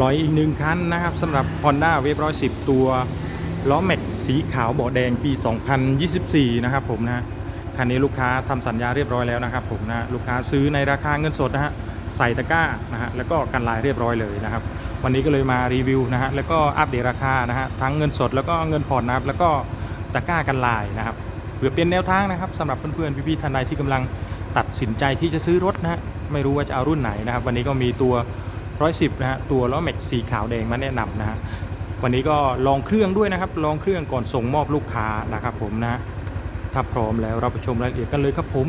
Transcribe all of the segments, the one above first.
ปล่อยอีกหนึ่งคันนะครับสำหรับ Honda w a v e 110 ตัวล้อแม็กสีขาวเบาะแดงปี 2024 นะครับผมนะคันนี้ลูกค้าทำสัญญาเรียบร้อยแล้วนะครับผมนะลูกค้าซื้อในราคาเงินสดนะฮะใส่ตะกร้านะฮะแล้วก็กันลายเรียบร้อยเลยนะครับ วันนี้ก็เลยมารีวิวนะฮะแล้วก็อัปเดตราคานะฮะทั้งเงินสดแล้วก็เงินผ่อนนะครับแล้วก็ตะกร้ากันลายนะครับเพื่อเป็นแนวทางนะครับสำหรับเพื่อนๆพี่ๆท่านใดที่กำลังตัดสินใจที่จะซื้อรถนะฮะไม่รู้ว่าจะเอารุ่นไหนนะครับ วันนี้ก็มีตัว 110นะฮะตัวล้อแม็กสีขาวแดงมาแนะนำนะฮะวันนี้ก็ลองเครื่องด้วยนะครับ ลองเครื่องก่อนส่งมอบลูกค้านะครับผมนะถ้าพร้อมแล้วเราไปชมรายละเอียดกันเลยครับผม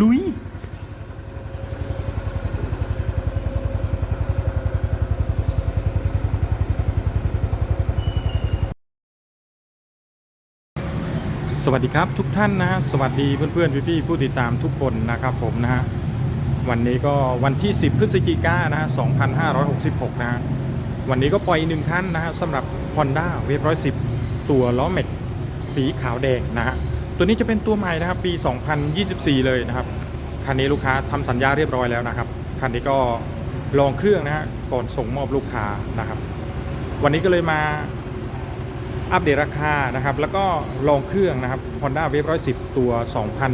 ลุยสวัสดีครับทุกท่านนะฮะสวัสดีเพื่อนๆพี่ๆผู้ติดตามทุกคนนะครับผมนะฮะ วันนี้ก็วันที่ 10 พฤศจิกายนนะฮะ 2566 นะฮะ วันนี้ก็ปล่อยหนึ่งคันนะฮะสำหรับ Honda w a v 110 ตัวล้อแม็กสีขาวแดงนะฮะ ตัวนี้จะเป็นตัวใหม่นะครับ ปี 2024 เลยนะครับ คันนี้ลูกค้าทำสัญญาเรียบร้อยแล้วนะครับ คันนี้ก็ลองเครื่องนะฮะ ก่อนส่งมอบลูกค้านะครับ วันนี้ก็เลยมาอัปเดตราคานะครับ แล้วก็ลองเครื่องนะครับ Honda w a v 110 ตัว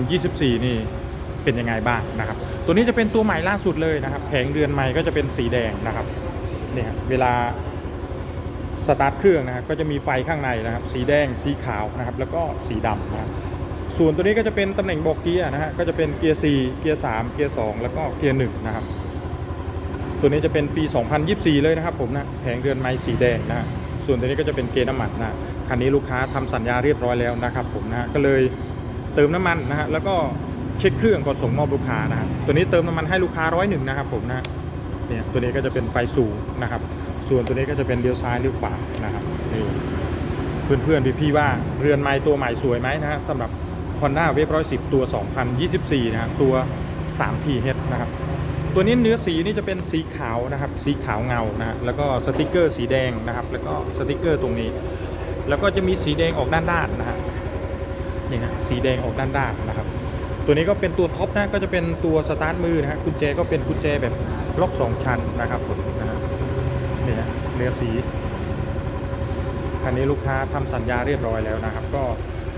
2024 นี่ เป็นยังไงบ้างนะครับ ตัวนี้จะเป็นตัวใหม่ล่าสุดเลยนะครับ แผงเรือนใหม่ก็จะเป็นสีแดงนะครับเนี่ยเวลาสตาร์ทเครื่องนะครับก็จะมีไฟข้างในนะครับ สีแดงสีขาวนะครับ แล้วก็สีดำนะครับส่วนตัวนี้ก็จะเป็นตำแหน่งบอกเกียร์นะฮะก็จะเป็นเกียร์4เกียร์3เกียร์2แล้วก็เกียร์1นะครับ ตัวนี้จะเป็นปี 2024 เลยนะครับผมนะแผงเรือนไม้สีแดงนะส่วนตัวนี้ก็จะเป็นเกณฑ์น้ำมันนะคันนี้ลูกค้าทำสัญญาเรียบร้อยแล้วนะครับผมนะก็เลยเติมน้ำมันนะฮะแล้วก็ เช็คเครื่องก่อนส่งมอบลูกค้านะฮะตัวนี้เติมน้ำมันให้ลูกค้าร้อยหนึ่งนะครับผมนะเนี่ยตัวนี้ก็จะเป็นไฟสูงนะครับ ส่วนตัวนี้ก็จะเป็นเลี้ยวซ้ายเลี้ยวขวานะครับนี่เพื่อนๆพี่ๆว่าเรือนไม้ตัวใหม่สวยไหมนะฮะสำหรับ Honda w a v 110 ตัว 2024 นะฮะตัว 3TH นะครับตัวนี้เนื้อสีนี่จะเป็นสีขาวนะครับ สีขาวเงานะฮะแล้วก็สติกเกอร์สีแดงนะครับ แล้วก็สติกเกอร์ตรงนี้ แล้วก็จะมีสีแดงออกด้านๆนะฮะนี่นะสีแดงออกด้านๆนะครับ ตัวนี้ก็เป็นตัวท็อปนะก็จะเป็นตัวสตาร์ทมือนะฮะกุญแจก็เป็นกุญแจแบบล็อกสองชั้นนะครับผมนะฮะนี่นะเนื้อสีคันนี้ลูกค้าทำสัญญาเรียบร้อยแล้วนะครับ ก็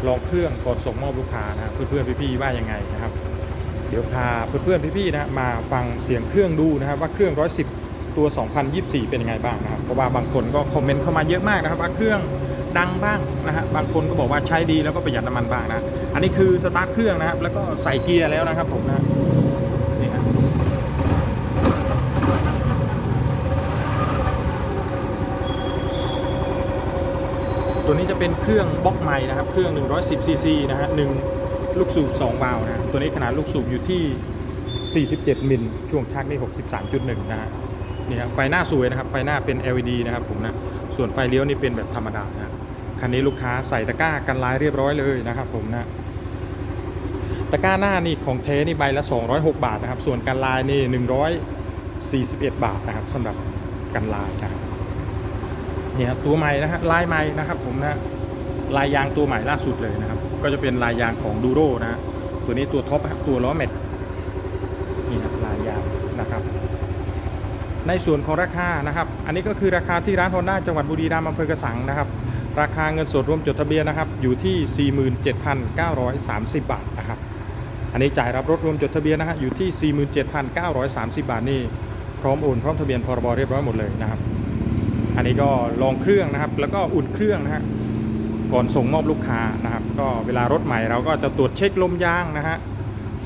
ลองเครื่องก่อนส่งมอบลูกค้านะเพื่อนๆพี่ๆว่ายังไงนะครับ เดี๋ยวพาเพื่อนๆพี่ๆนะมาฟังเสียงเครื่องดูนะครับ ว่าเครื่อง 110 ตัว 2024 เป็นยังไงบ้างนะครับเพราะว่าบางคนก็คอมเมนต์เข้ามาเยอะมากนะครับว่าเครื่อง ดังบ้างนะฮะบางคนก็บอกว่าใช้ดีแล้วก็ประหยัดน้ำมันบ้างนะอันนี้คือสตาร์ทเครื่องนะครับ แล้วก็ใส่เกียร์แล้วนะครับผมนะนี่ครับตัวนี้จะเป็นเครื่องบล็อกใหม่นะครับ เครื่อง110ซีซีนะฮะหนึ่งลูกสูบ2วาล์วนะตัวนี้ขนาดลูกสูบอยู่ที่ 47 มิลช่วงชักนี่63.1 นะฮะนี่ครับไฟหน้าสวยนะครับ ไฟหน้าเป็น LED นะครับผมนะ ส่วนไฟเลี้ยวนี่เป็นแบบธรรมดานะคันนี้ลูกค้าใส่ตะกร้ากันลายเรียบร้อยเลยนะครับผมนะตะกร้าหน้านี่ของเทนี่ใบละ 206 บาทนะครับ ส่วนกันลายนี่ 141 บาทนะครับสำหรับกันลายนะครับเนี่ยตัวใหม่นะฮะลายใหม่นะครับผมนะลายยางตัวใหม่ล่าสุดเลยนะครับ ก็จะเป็นลายยางของดูโรนะฮะตัวนี้ตัวท็อปตัวล้อแม็กนี่ครับลายยางนะครับ ในส่วนของราคานะครับ อันนี้ก็คือราคาที่ร้านฮอนด้าจังหวัดบุรีรัมย์อำเภอกระสังนะครับ ราคาเงินสดรวมจดทะเบียนนะครับ อยู่ที่ 47,930 บาทนะครับ อันนี้จ่ายรับรถรวมจดทะเบียนนะฮะอยู่ที่ 47,930 บาทนี่พร้อมโอนพร้อมทะเบียนพรบเรียบร้อยหมดเลยนะครับ อันนี้ก็ลองเครื่องนะครับ แล้วก็อุ่นเครื่องนะฮะก่อนส่งมอบลูกค้านะครับ ก็เวลารถใหม่เราก็จะตรวจเช็คลมยางนะฮะ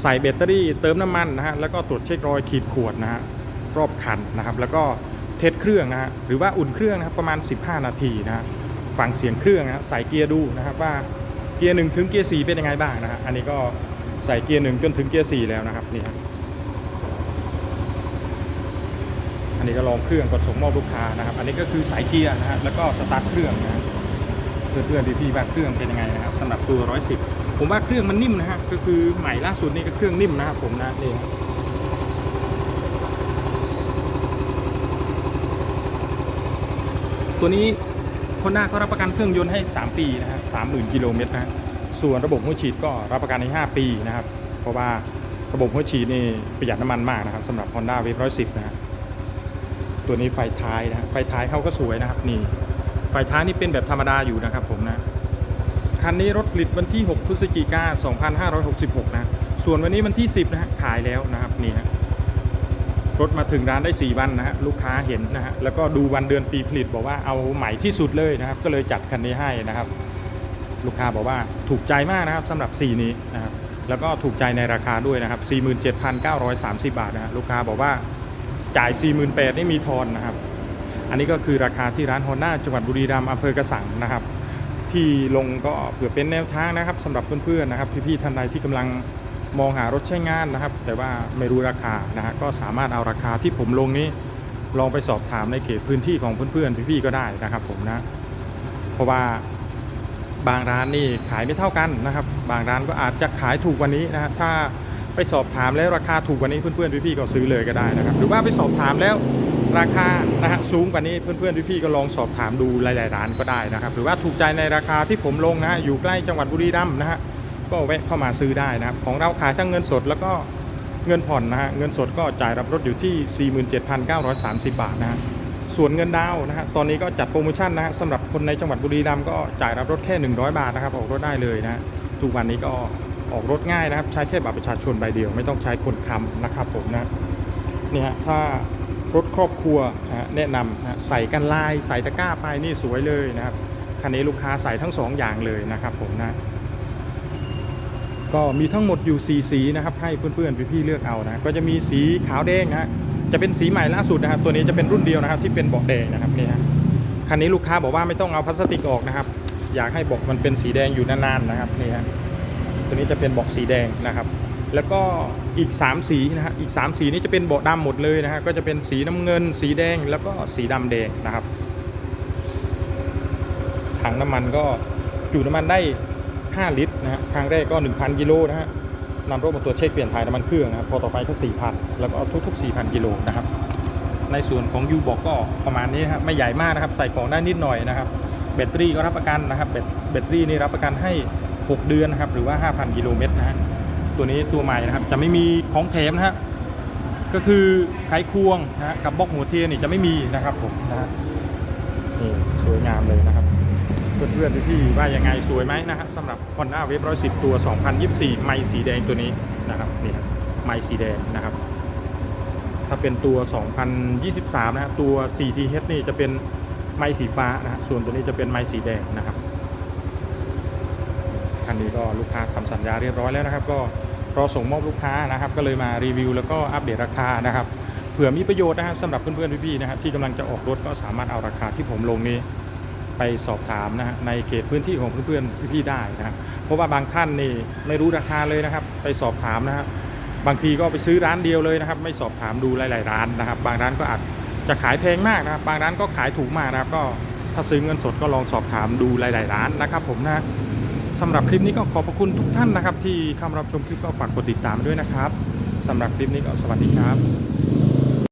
ใส่แบตเตอรี่เติมน้ำมันนะฮะแล้วก็ตรวจเช็ครอยขีดข่วนนะฮะ รอบคันนะครับ แล้วก็เทสเครื่องนะฮะหรือว่าอุ่นเครื่องนะครับประมาณ 15 นาทีนะฮะฟังเสียงเครื่องนะฮะใส่เกียร์ดูนะครับว่าเกียร์หนึ่งถึงเกียร์สี่เป็นยังไงบ้างนะฮะอันนี้ก็ใส่เกียร์หนึ่งจนถึงเกียร์สี่แล้วนะครับนี่ครับอันนี้ก็ลองเครื่องก่อนส่งมอบลูกค้านะครับ อันนี้ก็คือสายเกียร์นะฮะแล้วก็สตาร์ทเครื่องนะฮะเพื่อนๆพี่ๆว่าเครื่องเป็นยังไงนะครับสำหรับตัว 110 ผมว่าเครื่องมันนิ่มนะฮะก็คือใหม่ล่าสุดนี่ก็เครื่องนิ่มนะครับผมนะนี่ ตัวนี้คนหน้าก็รับประกันเครื่องยนต์ให้ 3 ปีนะฮะ30,000กิโลเมตรนะส่วนระบบหัวฉีดก็รับประกันให้ 5 ปีนะครับ เพราะว่าระบบหัวฉีดนี่ประหยัดน้ำมันมากนะครับสำหรับ Honda w a v 110นะฮะตัวนี้ไฟท้ายนะไฟท้ายเขาก็สวยนะครับนี่ไฟท้ายนี่เป็นแบบธรรมดาอยู่นะครับผมนะคันนี้รถผลิตวันที่ 6 พฤศจิกา2566 นะ ส่วนวันนี้วันที่ 10 นะฮะขายแล้วนะครับนี่ฮะ รถมาถึงร้านได้ 4 วันนะฮะลูกค้าเห็นนะฮะแล้วก็ดูวันเดือนปีผลิตบอกว่าเอาใหม่ที่สุดเลยนะครับ ก็เลยจัดคันนี้ให้นะครับ ลูกค้าบอกว่าถูกใจมากนะครับสำหรับสีนี้นะครับแล้วก็ถูกใจในราคาด้วยนะครับ 47,930 บาทนะฮะลูกค้าบอกว่าจ่าย 48,000นี่มีทอนนะครับ อันนี้ก็คือราคาที่ร้านฮอนด้าจังหวัดบุรีรัมย์อำเภอกระสังนะครับ ที่ลงก็เผื่อเป็นแนวทางนะครับสำหรับเพื่อนๆนะครับ พี่ๆท่านใดที่กำลัง มองหารถใช้งานนะครับ แต่ว่าไม่รู้ราคานะฮะก็สามารถเอาราคาที่ผมลงนี้ ลองไปสอบถามในเขตพื้นที่ของเพื่อนๆพี่ๆก็ได้นะครับผมนะ เพราะว่าบางร้านนี่ขายไม่เท่ากันนะครับ บางร้านก็อาจจะขายถูกกว่านี้นะฮะถ้าไปสอบถามแล้วราคาถูกกว่านี้เพื่อนๆพี่ๆก็ซื้อเลยก็ได้นะครับ หรือว่าไปสอบถามแล้วราคานะฮะสูงกว่านี้เพื่อนๆพี่ๆก็ลองสอบถามดูหลายๆร้านก็ได้นะครับ หรือว่าถูกใจในราคาที่ผมลงนะฮะอยู่ใกล้จังหวัดบุรีรัมย์นะฮะ ก็แวะเข้ามาซื้อได้นะครับ ของเราขายทั้งเงินสดแล้วก็เงินผ่อนนะฮะเงินสดก็จ่ายรับรถอยู่ที่ 47,930 บาทนะฮะส่วนเงินดาวนะฮะตอนนี้ก็จัดโปรโมชั่นนะฮะสำหรับคนในจังหวัดบุรีรัมย์ก็จ่ายรับรถแค่ 100 บาทนะครับ ออกรถได้เลยนะทุกวันนี้ก็ออกรถง่ายนะครับ ใช้แค่บัตรประชาชนใบเดียว ไม่ต้องใช้คนค้ำนะครับผมนะเนี่ยฮะถ้ารถครอบครัวนะแนะนำนะใส่กันลายใส่ตะกร้าไปนี่สวยเลยนะครับคันนี้ลูกค้าใส่ทั้งสองอย่างเลยนะครับผมนะ ก็มีทั้งหมดอยู่ 4 สีนะครับ ให้เพื่อนๆพี่ๆเลือกเอานะ ก็จะมีสีขาวแดงนะฮะจะเป็นสีใหม่ล่าสุดนะครับ ตัวนี้จะเป็นรุ่นเดียวนะครับ ที่เป็นเบาะแดงนะครับนี่ฮะคันนี้ลูกค้าบอกว่าไม่ต้องเอาพลาสติกออกนะครับ อยากให้เบอกมันเป็นสีแดงอยู่นานๆนะครับนี่ฮะตัวนี้จะเป็นเบาะสีแดงนะครับ แล้วก็อีก 3 สีนะฮะอีก 3 สีนี้จะเป็นเบาะดำหมดเลยนะฮะก็จะเป็นสีน้ำเงิน สีแดงแล้วก็สีดำแดงนะครับถังน้ำมันก็จุน้ำมันได้ 5 ลิตรนะฮะครั้งแรกก็ 1,000 กิโลนะฮะนำรถมาตรวจเช็คเปลี่ยนถ่ายน้ำมันเครื่องนะครับพอต่อไปก็4,000 แล้วก็ทุก ๆ 4,000 กิโลนะครับในส่วนของยูบอกก็ประมาณนี้นะครับไม่ใหญ่มากนะครับ ใส่ของได้นิดหน่อยนะครับแบตเตอรี่ก็รับประกันนะครับแบตแบตเตอรี่นี่รับประกันให้ 6 เดือนนะครับหรือว่า 5,000 กิโลเมตรนะฮะตัวนี้ตัวใหม่นะครับจะไม่มีของแถมนะฮะก็คือไขควงนะฮะกับบล็อกหัวเทียนนี่จะไม่มีนะครับผมนะฮะนี่สวยงามเลยนะครับ เพื่อนๆพี่ๆว่ายังไงสวยไหมนะฮะสำหรับ Honda w a v e 110 ตัว 2024 ไม้สีแดงตัวนี้นะครับนี่ครับไม้สีแดงนะครับ ถ้าเป็นตัว 2023นะฮะตัว 4TH นี่จะเป็นไม้สีฟ้านะฮะส่วนตัวนี้จะเป็นไม้สีแดงนะครับคันนี้ก็ลูกค้าทำสัญญาเรียบร้อยแล้วนะครับ ก็รอส่งมอบลูกค้านะครับ ก็เลยมารีวิว แล้วก็อัปเดตราคานะครับเผื่อมีประโยชน์นะฮะสำหรับเพื่อนๆพี่ๆนะฮะที่กำลังจะออกรถก็สามารถเอาราคาที่ผมลงนี้ ไปสอบถามนะฮะในเขตพื้นที่ของเพื่อนๆพี่ๆได้นะครับเพราะว่าบางท่านนี่ไม่รู้ราคาเลยนะครับ ไปสอบถามนะฮะบางทีก็ไปซื้อร้านเดียวเลยนะครับ ไม่สอบถามดูหลาย ๆ ร้านนะครับ บางร้านก็อาจจะขายแพงมากนะครับ บางร้านก็ขายถูกมากนะครับ ก็ถ้าซื้อเงินสดก็ลองสอบถามดูหลาย ๆ ร้านนะครับ ผมนะสำหรับคลิปนี้ก็ขอบพระคุณทุกท่านนะครับ ที่เข้ามารับชมคลิปก็ฝากกดติดตามด้วยนะครับสำหรับคลิปนี้ก็สวัสดีครับ